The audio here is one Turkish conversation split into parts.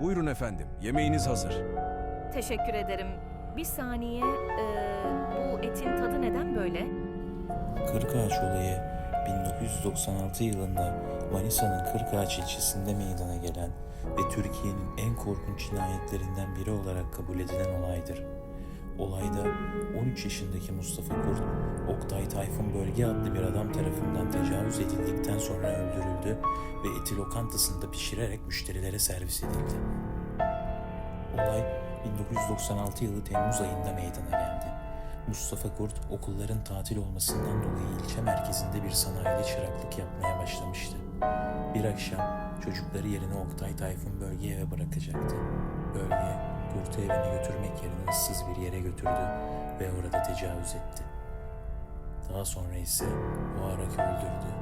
Buyurun efendim, yemeğiniz hazır. Teşekkür ederim. Bir saniye, ee, bu etin tadı neden böyle? Kırkağaç olayı 1996 yılında Manisa'nın Kırkağaç ilçesinde meydana gelen ve Türkiye'nin en korkunç cinayetlerinden biri olarak kabul edilen olaydır. Olayda 13 yaşındaki Mustafa Kurt, Tayfun Bölge adlı bir adam tarafından tecavüz edildikten sonra öldürüldü ve eti lokantasında pişirerek müşterilere servis edildi. Olay 1996 yılı Temmuz ayında meydana geldi. Mustafa Kurt okulların tatil olmasından dolayı ilçe merkezinde bir sanayide çıraklık yapmaya başlamıştı. Bir akşam çocukları yerine Oktay Tayfun bölgeye eve bırakacaktı. Bölge Kurt'u evine götürmek yerine ıssız bir yere götürdü ve orada tecavüz etti. Daha sonra ise boğarak öldürdü.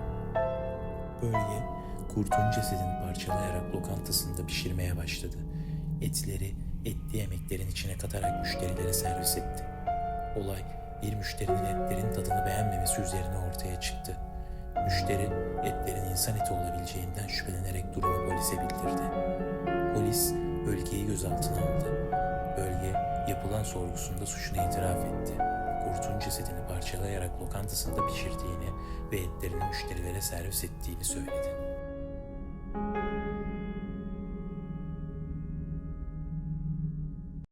Bölge kurtun cesedini parçalayarak lokantasında pişirmeye başladı. Etleri etli yemeklerin içine katarak müşterilere servis etti. Olay bir müşterinin etlerin tadını beğenmemesi üzerine ortaya çıktı. Müşteri etlerin insan eti olabileceğinden şüphelenerek durumu polise bildirdi. Polis bölgeyi gözaltına aldı. Bölge yapılan sorgusunda suçunu itiraf etti. Cesedini parçalayarak lokantasında pişirdiğini ve etlerini müşterilere servis ettiğini söyledi.